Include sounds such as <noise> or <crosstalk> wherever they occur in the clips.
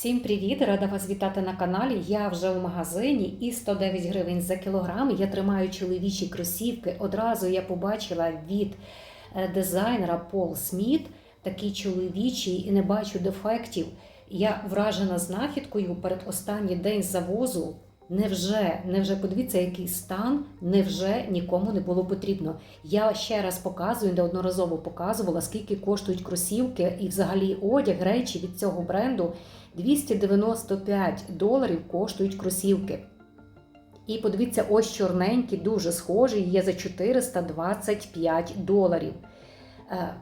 Всім привіт! Рада вас вітати на каналі. Я вже у магазині і 109 гривень за кілограм. Я тримаю чоловічі кросівки. Одразу я побачила від е, дизайнера Пол Сміт такий чоловічий і не бачу дефектів. Я вражена знахідкою перед останній день завозу. Невже, невже подивіться, який стан, невже нікому не було потрібно. Я ще раз показую, неодноразово показувала, скільки коштують кросівки і взагалі одяг, речі від цього бренду. 295 доларів коштують кросівки. І подивіться, ось чорненькі, дуже схожі, є за 425 доларів. Е,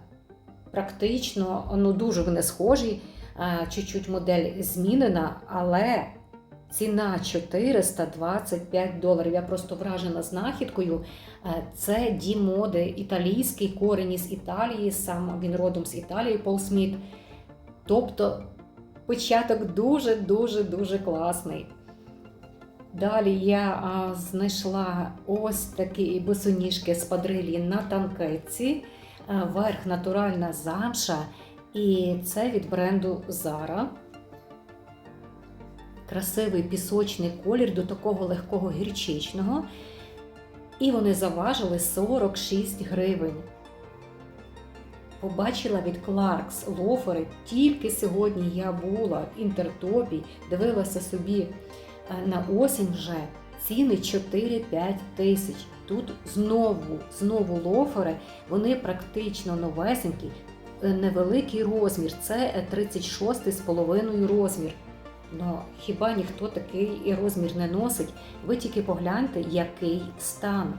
Практично, ну дуже вони схожі, е, чуть-чуть модель змінена, але ціна 425 доларів. Я просто вражена знахідкою. Е, Це дім моди італійський, корені з Італії, сам він родом з Італії, Пол Сміт. Тобто початок дуже-дуже дуже класний. Далі я а, знайшла ось такі босоніжки з падрилі на танкетці, верх натуральна замша, і це від бренду Zara. Красивий пісочний колір до такого легкого гірчичного. І вони заважили 46 гривень. Побачила від Clarks лофери. Тільки сьогодні я була в інтертопі, дивилася собі е, на осінь вже ціни 4-5 тисяч. Тут знову, знову лофери, вони практично новесенькі, е, невеликий розмір. Це 36,5 розмір. Ну, хіба ніхто такий розмір не носить? Ви тільки погляньте, який стан.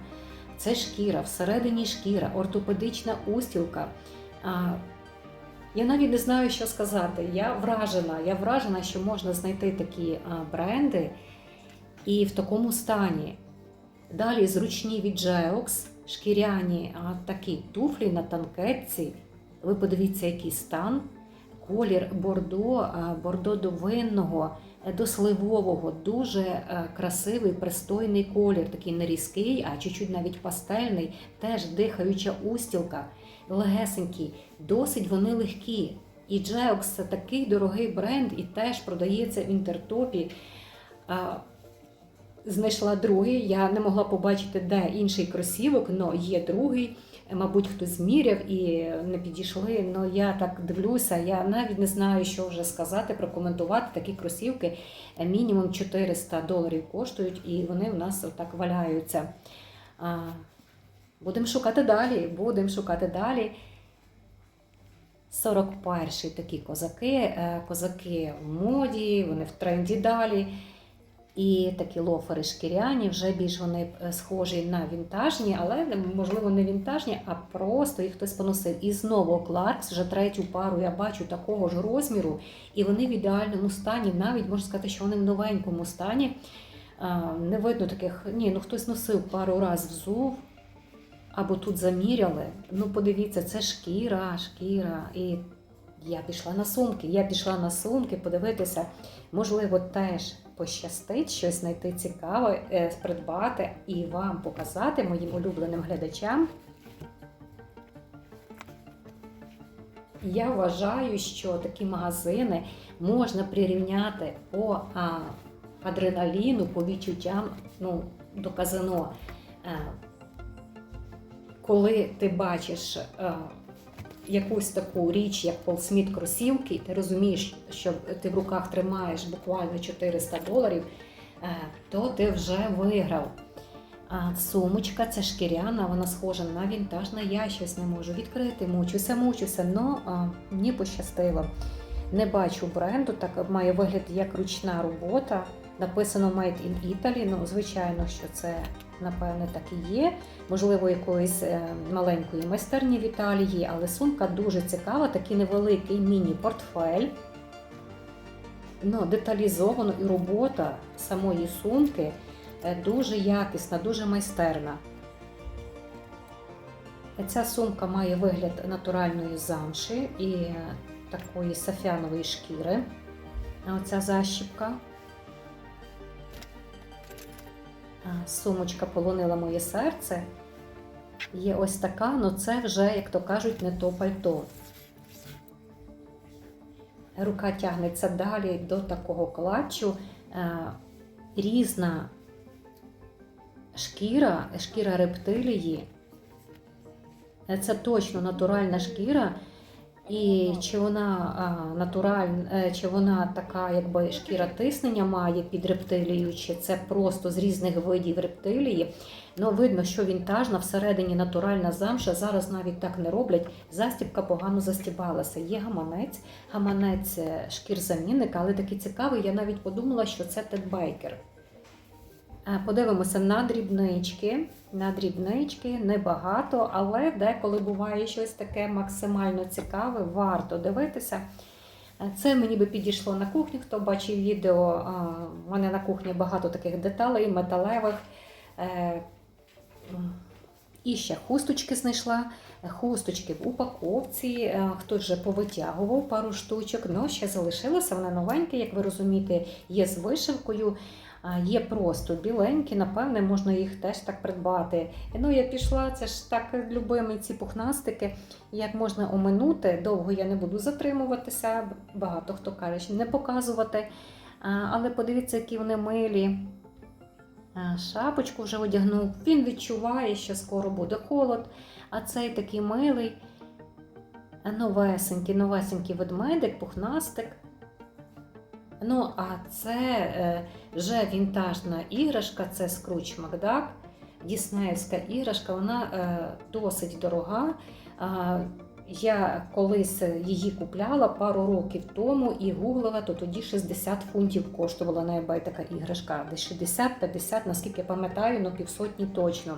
Це шкіра, всередині шкіра, ортопедична устілка. Я навіть не знаю, що сказати. Я вражена, я вражена, що можна знайти такі бренди і в такому стані. Далі зручні від Geox, шкіряні такі туфлі на танкетці. Ви подивіться, який стан. Колір бордо, бордо до винного, е, до сливового, дуже е, красивий, пристойний колір, такий не різкий, а чуть-чуть навіть пастельний, теж дихаюча устілка, легесенький, досить вони легкі. І Geox – це такий дорогий бренд і теж продається в інтертопі. Знайшла другий, я не могла побачити, де інший кросівок, але є другий. Мабуть, хтось зміряв і не підійшли. але я так дивлюся, я навіть не знаю, що вже сказати, прокоментувати такі кросівки. Мінімум 400 доларів коштують, і вони в нас отак валяються. Будемо шукати далі, будемо шукати далі. 41-й такі козаки, е, козаки в моді, вони в тренді далі. І такі лофери шкіряні, вже більш вони е, схожі на вінтажні, але можливо не вінтажні, а просто їх хтось поносив. І знову Clarks, вже третю пару я бачу такого ж розміру, і вони в ідеальному стані. Навіть можна сказати, що вони в новенькому стані. Не видно таких, ні, ну хтось носив пару разів взув. Або тут заміряли. Ну, подивіться, це шкіра, шкіра. І я пішла на сумки. Я пішла на сумки подивитися, можливо, теж пощастить щось знайти цікаве, е, придбати і вам показати моїм улюбленим глядачам. Я вважаю, що такі магазини можна прирівняти по адреналіну, по відчуттям ну, до казино. Е, коли ти бачиш е, якусь таку річ, як Пол Сміт кросівки, ти розумієш, що ти в руках тримаєш буквально 400 доларів, е, то ти вже виграв. А сумочка це шкіряна, вона схожа на вінтажна. Я щось не можу відкрити, мучуся, мучуся, але мені пощастило. Не бачу бренду, так має вигляд як ручна робота. Написано Made in Italy, ну, звичайно, що це, напевне, так і є. Можливо, якоїсь е, маленької майстерні в Італії, але сумка дуже цікава, такий невеликий міні-портфель. Ну, Деталізовано і робота самої сумки е, дуже якісна, дуже майстерна. Ця сумка має вигляд натуральної замші і е, такої сафянової шкіри. Оця защіпка. Сумочка полонила моє серце. Є ось така, але це вже, як то кажуть, не то пальто. рука тягнеться далі до такого клатчу. Е, Різна шкіра, шкіра рептилії. Це точно натуральна шкіра. І чи вона а, натуральна, е, чи вона така, якби шкіра тиснення має під рептилією, чи це просто з різних видів рептилії. Ну, видно, що вінтажна, всередині натуральна замша. Зараз навіть так не роблять. Застібка погано застібалася. Є гаманець, гаманець е, шкір-замінник, але такий цікавий. Я навіть подумала, що це Тед Бейкер. Е, Подивимося на дрібнички. На дрібнички небагато, але деколи буває щось таке максимально цікаве, варто дивитися. Е, Це мені би підійшло на кухню. Хто бачив відео, а, в мене на кухні багато таких деталей, металевих. Е, І ще хусточки знайшла. Хусточки в упаковці. Е, Хтось вже повитягував пару штучок, але ще залишилося. Вони новенькі, як ви розумієте, є з вишивкою. Є просто біленькі, напевне, можна їх теж так придбати. Ну, я пішла, це ж так любимі ці пухнастики. Як можна оминути, довго я не буду затримуватися, багато хто каже, не показувати. Але подивіться, які вони милі. Шапочку вже одягнув. Він відчуває, що скоро буде холод. А цей такий милий, новесенький, новесенький ведмедик, пухнастик. Ну, а це е, вже вінтажна іграшка, це Скруч Макдак, Діснеївська іграшка, вона е, досить дорога. Я колись її купляла пару років тому і гуглила, то тоді 60 фунтів коштувала на eBay така іграшка. Десь 60-50, наскільки пам'ятаю, ну півсотні точно.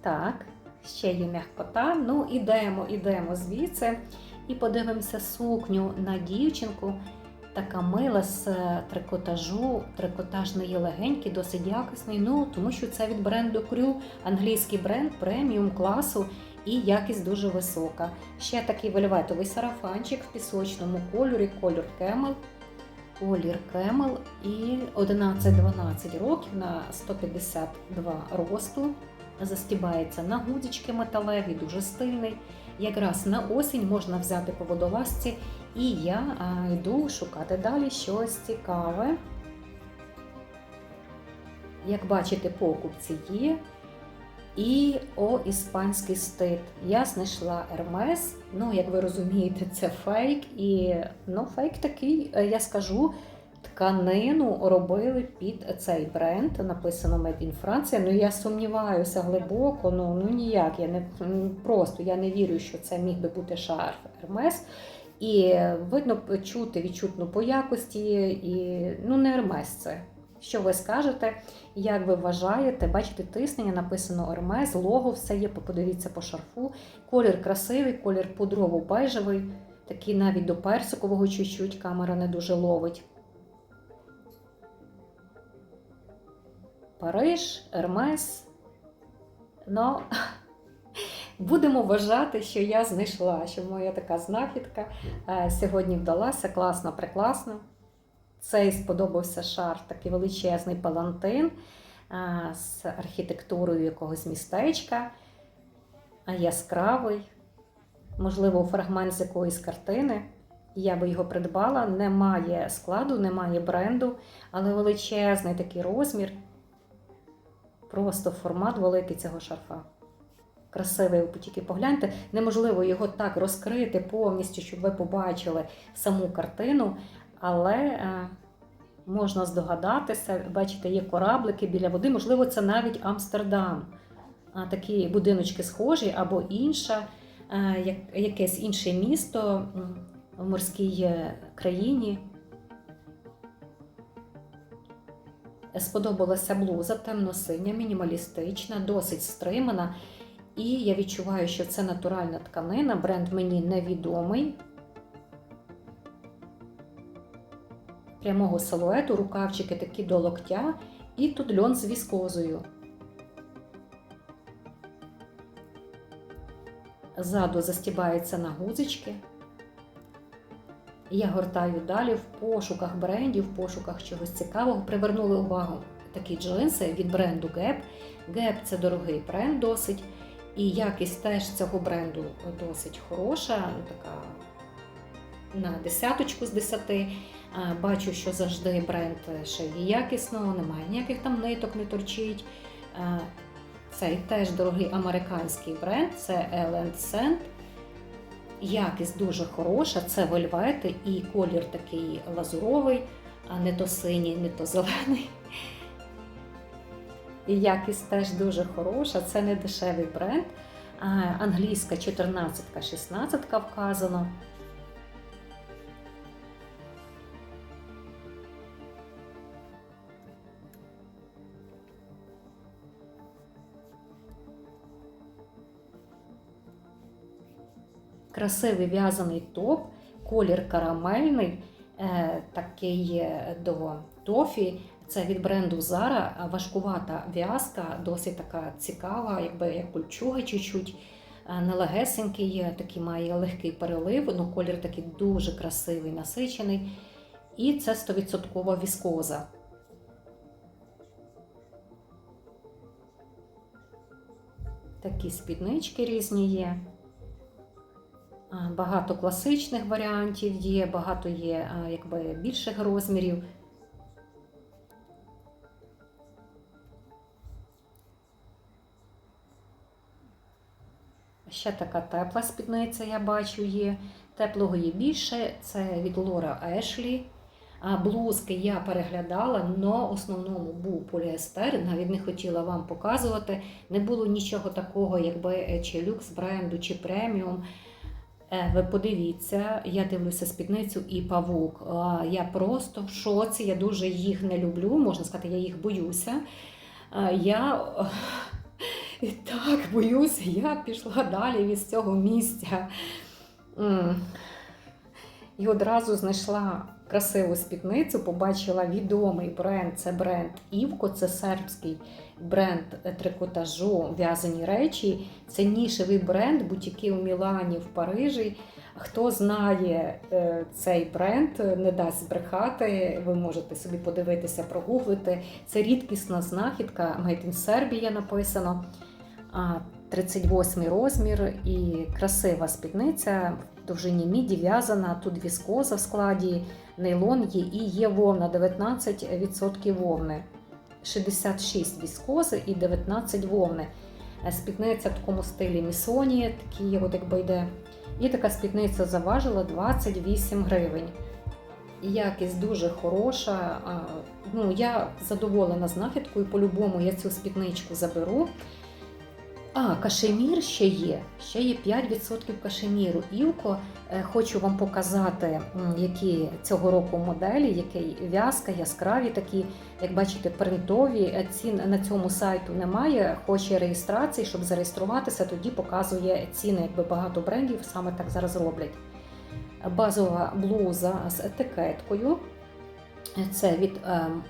Так, ще є м'якота. Ну, ідемо, ідемо звідси і подивимося сукню на дівчинку. Така мила з е, трикотажу, трикотажної легенькі, досить якісний. Ну тому що це від бренду Крю, англійський бренд преміум класу і якість дуже висока. Ще такий вельветовий сарафанчик в пісочному кольорі, колір кемел. Колір кемел і 11-12 років на 152 росту. Застібається на гудзички металеві, дуже стильний. Якраз на осінь можна взяти по водолазці і я йду шукати далі щось цікаве. Як бачите, покупці є. І о, іспанський стиль. Я знайшла Hermes. Ну, як ви розумієте, це фейк. І ну, фейк такий, е, я скажу, тканину робили під цей бренд. Написано Made in Francia. Ну, я сумніваюся глибоко, ну, ну ніяк. Я не просто я не вірю, що це міг би бути шарф Hermes. І видно чути відчутно по якості, і ну не Ермес це. Що ви скажете, як ви вважаєте, бачите, тиснення, написано Ермес, лого, все є, подивіться по шарфу. Колір красивий, колір пудрово-бежевий, такий навіть до персикового чуть-чуть камера не дуже ловить. Париж, Ермес. Ну, Будемо вважати, що я знайшла, що моя така знахідка е, сьогодні вдалася класно, прекрасно. Цей сподобався шар, такий величезний палантин е, з архітектурою якогось містечка, яскравий, можливо, фрагмент з якоїсь картини. Я би його придбала. Немає складу, немає бренду, але величезний такий розмір. Просто формат великий цього шарфа красивий, ви тільки погляньте. Неможливо його так розкрити повністю, щоб ви побачили саму картину, але е, можна здогадатися, бачите, є кораблики біля води, можливо, це навіть Амстердам. Такі будиночки схожі, або інша, е, якесь інше місто в морській е, країні. Сподобалася блуза темно-синя, мінімалістична, досить стримана. І я відчуваю, що це натуральна тканина, бренд мені невідомий. Прямого силуету, рукавчики такі до локтя, і тут льон з віскозою. Ззаду застібається на гузички. Я гортаю далі в пошуках брендів, в пошуках чогось цікавого. Привернули увагу такі джинси від бренду Gap. Gap – це дорогий бренд досить. І якість теж цього бренду досить хороша, ну така на десяточку з десяти. Бачу, що завжди бренд шиє якісно, немає ніяких там ниток, не торчить. Цей теж дорогий американський бренд, це Ellen Sand. Якість дуже хороша, це вельвети і колір такий лазуровий, а не то синій, не то зелений. І якість теж дуже хороша, це не дешевий бренд. Англійська 14-16 вказано. Красивий в'язаний топ, колір карамельний, е, такий до тофі. Це від бренду Zara, важкувата в'язка, досить така цікава, якби як кольчуга чуть-чуть. Е, Нелегесенький, такий має легкий перелив, ну колір такий дуже красивий, насичений. І це 100% віскоза. Такі спіднички різні є. Багато класичних варіантів є, багато є якби, більших розмірів. Ще така тепла спідниця, я бачу, є. Теплого є більше. Це від Лора Ешлі. А блузки я переглядала, але основному був поліестер. Навіть не хотіла вам показувати. Не було нічого такого, якби е, чи люкс бренду, чи преміум. Е, Ви подивіться, я дивлюся спідницю і павук. Я просто в шоці, я дуже їх не люблю, можна сказати, я їх боюся. Я і так боюся, я пішла далі від цього місця. І одразу знайшла красиву спідницю, побачила відомий бренд. Це бренд Івко, це сербський бренд трикотажу, в'язані речі. Це нішевий бренд, бутіки у Мілані, в Парижі. Хто знає е, цей бренд, не дасть збрехати. Ви можете собі подивитися, прогуглити. Це рідкісна знахідка, Made in Serbia написано. А, 38 розмір і красива спідниця в довжині міді в'язана. Тут віскоза в складі, нейлон є і є вовна 19% вовни, 66 віскози і 19 вовни. Е, Спідниця в такому стилі місоні, такі от якби йде. І така спідниця заважила 28 гривень. Якість дуже хороша. Ну, я задоволена знахідкою, по-любому я цю спідничку заберу. А, кашемір ще є. Ще є 5% кашеміру. Ілко, е, хочу вам показати, які цього року моделі, які в'язка, яскраві такі, як бачите, принтові. Е, Цін на цьому сайту немає. Хоче реєстрації, щоб зареєструватися, тоді показує ціни, якби багато брендів саме так зараз роблять. Базова блуза з етикеткою. Це від ем,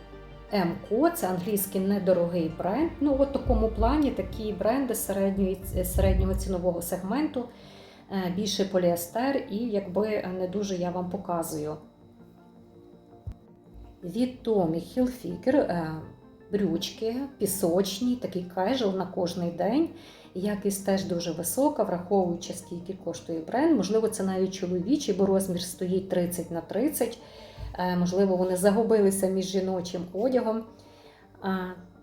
МКО, це англійський недорогий бренд. Ну, от в такому плані такі бренди середньої, середнього цінового сегменту, е, більше поліестер, і якби не дуже я вам показую. Від Tommy Hilfiger е, брючки, пісочні, такий кежел на кожний день. Якість теж дуже висока, враховуючи, скільки коштує бренд. Можливо, це навіть чоловічий, бо розмір стоїть 30 на 30. Е, Можливо, вони загубилися між жіночим одягом.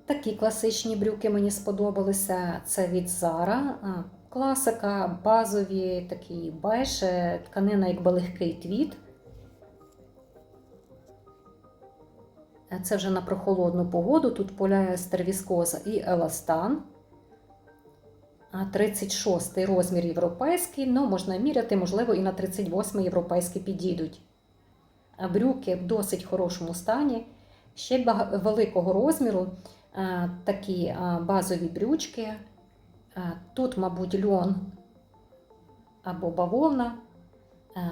Такі класичні брюки мені сподобалися. Це від Zara. А, Класика, базові, такі беж, е, тканина якби легкий твіт. Е, Це вже на прохолодну погоду. Тут поліестер віскоза і еластан. А 36 розмір європейський, ну можна міряти, можливо, і на 38 європейський підійдуть. А Брюки в досить хорошому стані. Ще великого розміру такі базові брючки. Тут, мабуть, льон або бавовна.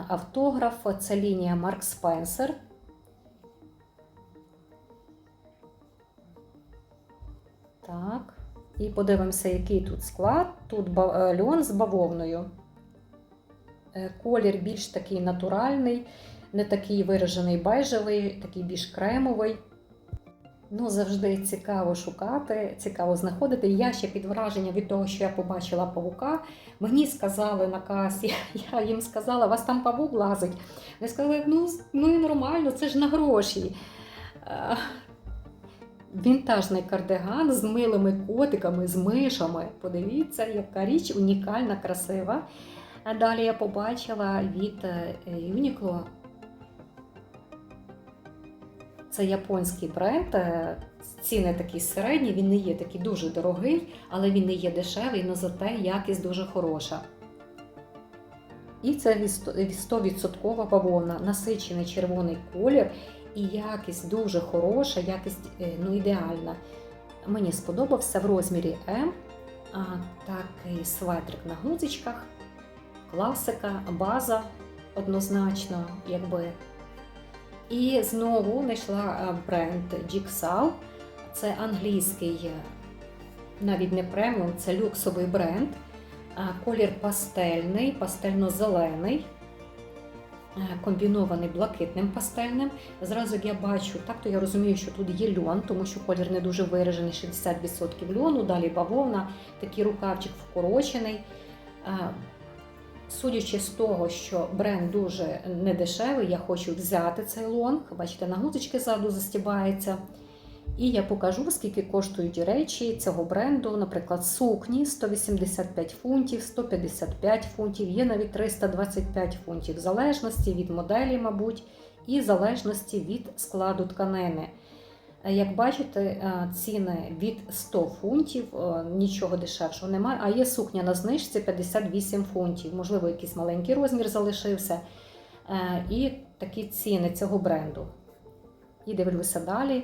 Автограф це лінія Марк Спенсер. Так. І подивимося, який тут склад. Тут е, льон з бавовною. Е, Колір більш такий натуральний, не такий виражений бежевий, такий більш кремовий. Ну, завжди цікаво шукати, цікаво знаходити. Я ще під враженням від того, що я побачила павука. Мені сказали на касі, <laughs> я їм сказала, вас там павук лазить. Вони сказали, ну, ну і нормально, це ж на гроші. Е, Вінтажний кардиган з милими котиками, з мишами. Подивіться, яка річ унікальна, красива. А далі я побачила від е, Uniqlo. Це японський бренд. е, Ціни такі середні, він не є такий дуже дорогий, але він не є дешевий, але зате якість дуже хороша. І це 100% бавовна, насичений червоний колір і якість дуже хороша, якість е, ну, ідеальна. Мені сподобався в розмірі М. А, такий светрик на гудзичках, класика, база однозначно, якби. І знову знайшла е, бренд Jigsaw. Це англійський, е, навіть не преміум, це люксовий бренд. Колір пастельний, пастельно-зелений, е, комбінований блакитним пастельним. Зразу як я бачу, так то я розумію, що тут є льон, тому що колір не дуже виражений, 60% льону, далі бавовна, такий рукавчик вкорочений. Судячи з того, що бренд дуже недешевий, я хочу взяти цей лонг. Бачите, на гудзички ззаду застібається. І я покажу, скільки коштують речі цього бренду. Наприклад, сукні 185 фунтів, 155 фунтів, є навіть 325 фунтів, в залежності від моделі, мабуть, і в залежності від складу тканини. Як бачите, е, ціни від 100 фунтів, е, нічого дешевшого немає, а є сукня на знижці 58 фунтів. Можливо, якийсь маленький розмір залишився. Е, І такі ціни цього бренду. І дивлюся далі.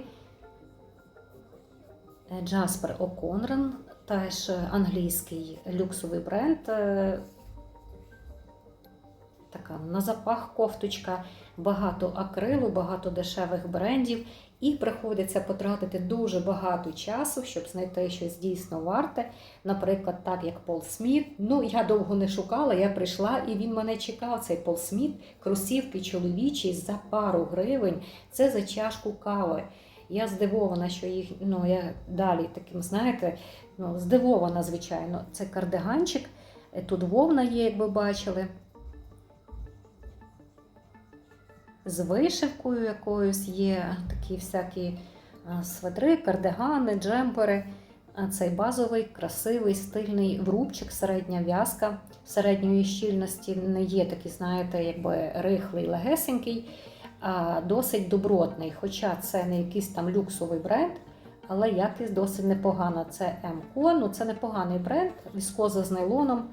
Jasper O'Conran, теж англійський люксовий бренд. Така на запах кофточка, багато акрилу, багато дешевих брендів. І приходиться потратити дуже багато часу, щоб знайти щось дійсно варте. Наприклад, так як Пол Сміт. Ну, я довго не шукала, я прийшла і він мене чекав. Цей Пол Сміт, кросівки чоловічі за пару гривень. Це за чашку кави. Я здивована, що їх ну я далі таким, знаєте, ну здивована, звичайно. Це кардиганчик. Тут вовна є, як ви бачили. З вишивкою якоюсь є такі всякі свитри, кардигани, джемпери. Цей базовий, красивий, стильний врубчик, середня в'язка середньої щільності не є такий, знаєте, якби рихлий, легесенький, а досить добротний. Хоча це не якийсь там люксовий бренд, але якість досить непогана. Це МКО, ну це непоганий бренд, віскоза з нейлоном.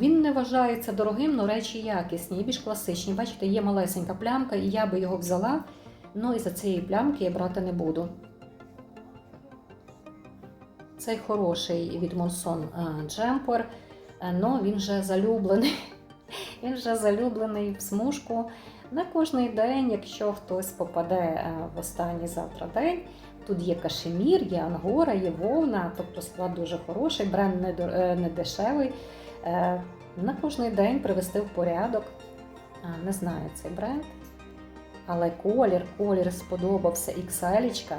Він не вважається дорогим, але речі якісні і більш класичні. Бачите, є малесенька плямка, і я би його взяла, але із за цієї плямки я брати не буду. Цей хороший від Монсон джемпер, але він вже залюблений. <laughs> Він вже залюблений в смужку. На кожний день, якщо хтось попаде в останній завтра день, тут є кашемір, є ангора, є вовна, тобто склад дуже хороший, бренд не дешевий. Е, на кожний день привести в порядок. Не знаю цей бренд. Але колір, колір сподобався XL,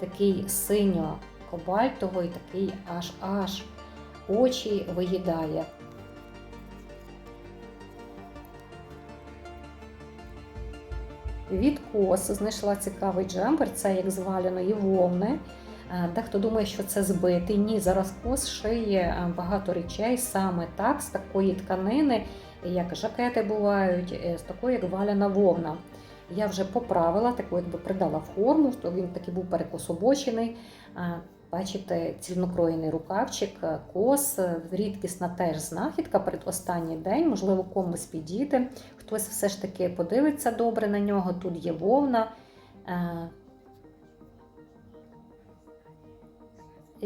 такий синьо-кобальтовий, такий аж аж очі виїдає. Від кос знайшла цікавий джемпер, це як з валяної вовни. Дехто думає, що це збитий. Ні, зараз кос шиє багато речей саме так, з такої тканини, як жакети бувають, е, з такої, як валяна вовна. Я вже поправила, таку якби придала форму, то він такий був перекособочений. Бачите, цільнокроєний рукавчик, е, кос, е, рідкісна теж знахідка перед останній день, можливо, комусь підійде. Хтось все ж таки подивиться добре на нього. Тут є вовна.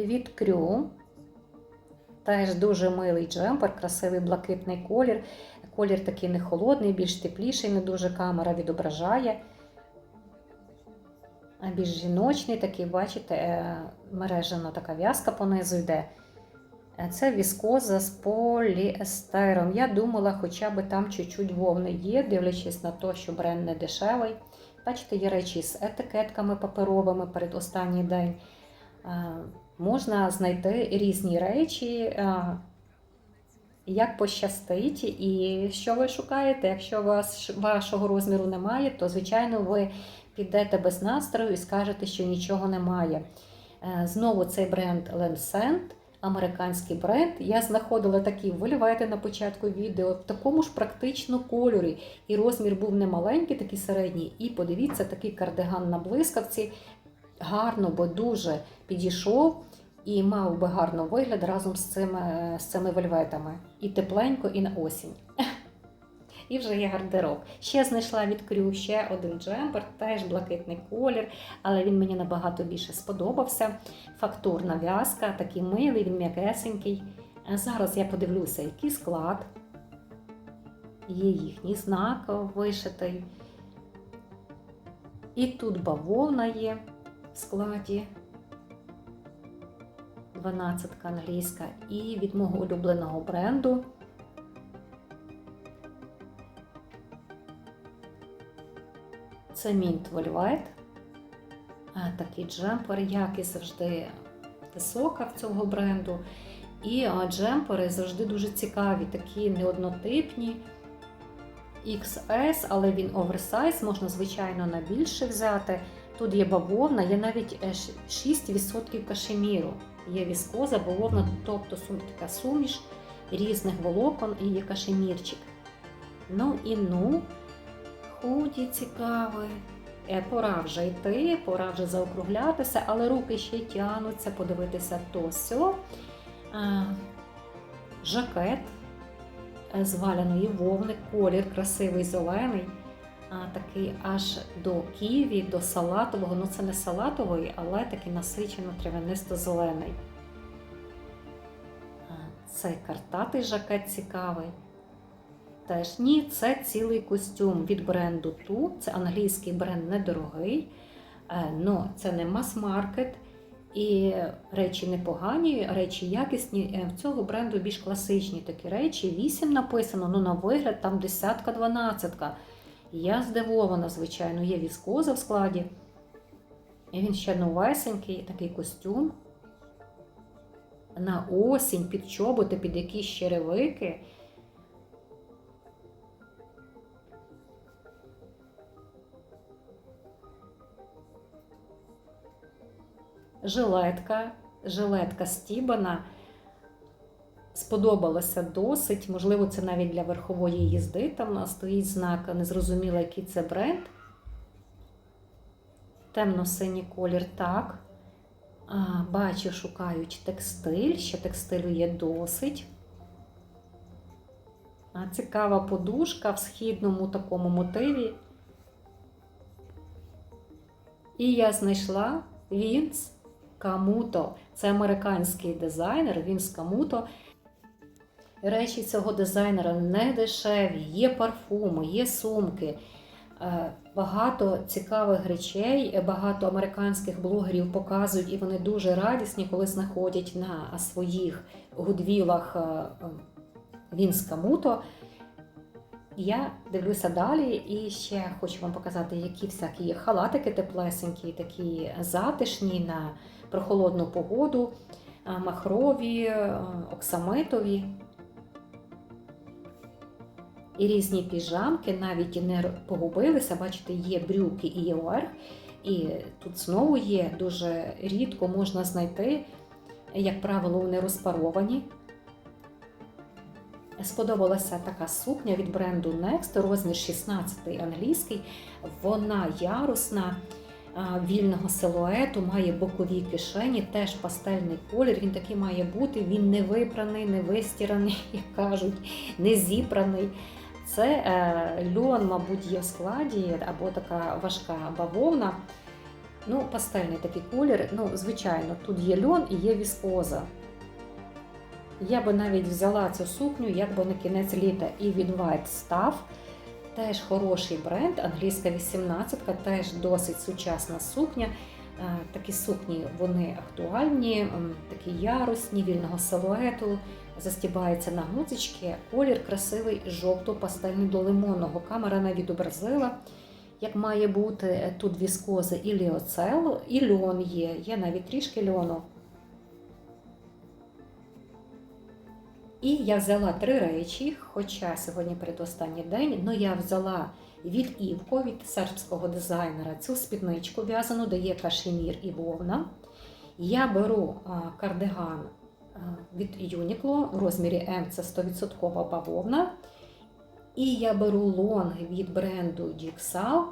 Від крю. Теж дуже милий джемпер, красивий блакитний колір. Колір такий не холодний, більш тепліший, не дуже камера відображає. А більш жіночний, такий, бачите, е, мережена така в'язка понизу йде. Е, це віскоза з поліестером. Я думала, хоча б там чуть-чуть вовни є, дивлячись на те, що бренд не дешевий. Бачите, є речі з етикетками паперовими перед останній день. Можна знайти різні речі, е, як пощастить, і що ви шукаєте. Якщо вас вашого розміру немає, то звичайно ви підете без настрою і скажете, що нічого немає. Е, Знову цей бренд Lensent, американський бренд. Я знаходила такі вельвети на початку відео в такому ж практично кольорі. І розмір був не маленький, такий середній. І подивіться, такий кардиган на блискавці. Гарно, бо дуже підійшов і мав би гарно вигляд разом з цими, з цими вельветами. І тепленько, і на осінь. <laughs> І вже є гардероб. Ще знайшла від ще один джемпер, теж блакитний колір, але він мені набагато більше сподобався. Фактурна в'язка, такий милий, він м'якесенький. Зараз я подивлюся, який склад. Є їхній знак вишитий. І тут бавовна є складі. 12 англійська. І від мого улюбленого бренду Це Mint Velvet. Такий джемпер, якість завжди висока в цього бренду. І джемпери завжди дуже цікаві, такі неоднотипні. XS, але він оверсайз, можна, звичайно, на більше взяти. Тут є бавовна, є навіть е, 6% кашеміру. Є віскоза, бавовна, тобто така суміш різних волокон і є кашемірчик. Ну і ну, худі цікаве. Е, Пора вже йти, пора вже заокруглятися, але руки ще тянуться, подивитися то сьо. Жакет е, з валяної вовни, колір красивий зелений, такий аж до ківі, до салатового. Ну це не салатовий, але такий насичено травянисто-зелений. А, Цей картатий жакет цікавий. Теж ні, це цілий костюм від бренду Ту. Це англійський бренд недорогий, але це не мас-маркет. І речі непогані, речі якісні. Е, В цього бренду більш класичні такі речі. 8 написано, ну на вигляд там десятка, дванадцятка. Я здивована, звичайно, є віскоза в складі. І він ще новесенький, такий костюм. На осінь під чоботи, під якісь черевики. жилетка, жилетка стібана. Сподобалося досить. Можливо, це навіть для верхової їзди. Там стоїть знак, незрозуміло, який це бренд. Темно-синій колір так. А, бачу, шукають текстиль, ще текстилю є досить. А, цікава подушка в східному такому мотиві. І я знайшла Вінс Камуто. Це американський дизайнер, Вінс Камуто. Речі цього дизайнера не дешеві, є парфуми, є сумки. Е, Багато цікавих речей, багато американських блогерів показують, і вони дуже радісні, коли знаходять на своїх гудвілах Вінс Камуто. Я дивлюся далі і ще хочу вам показати, які всякі є халатики теплесенькі, такі затишні на прохолодну погоду, махрові, оксамитові. І різні піжамки навіть не погубилися. Бачите, є брюки і є. І тут знову є дуже рідко можна знайти, як правило, вони розпаровані. Сподобалася така сукня від бренду Next, розмір 16 англійський. Вона ярусна, вільного силуету, має бокові кишені, теж пастельний колір. Він такий має бути. Він не випраний, не вистіраний, <laughs> як кажуть, не зіпраний. Це е, льон, мабуть, є в складі, або така важка бавовна. Ну, пастельний такий колір. Ну, звичайно, тут є льон і є віскоза. Я би навіть взяла цю сукню, як би на кінець літа і від White Stuff. Теж хороший бренд, англійська 18 теж досить сучасна сукня. Е, Такі сукні вони актуальні, такі ярусні, вільного силуету, застібаються на гудзички. Колір красивий жовто-пастельний до лимонного. Камера не відобразила. як має бути тут віскоза і ліоцел, і льон є, є навіть трішки льону. І я взяла три речі, хоча сьогодні передостанній день, але я взяла від Івко, від сербського дизайнера, цю спідничку в'язану, де є кашемір і вовна. Я беру кардиган від Uniqlo в розмірі М, це 100% бавовна. І я беру лонги від бренду Jigsaw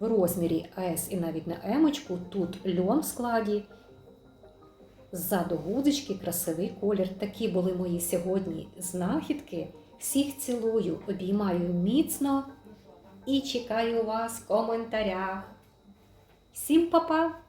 в розмірі S і навіть на М. Тут льон в складі. Ззаду гудзички, красивий колір. Такі були мої сьогодні знахідки. Всіх цілую, обіймаю міцно і чекаю вас в коментарях. Всім па-па!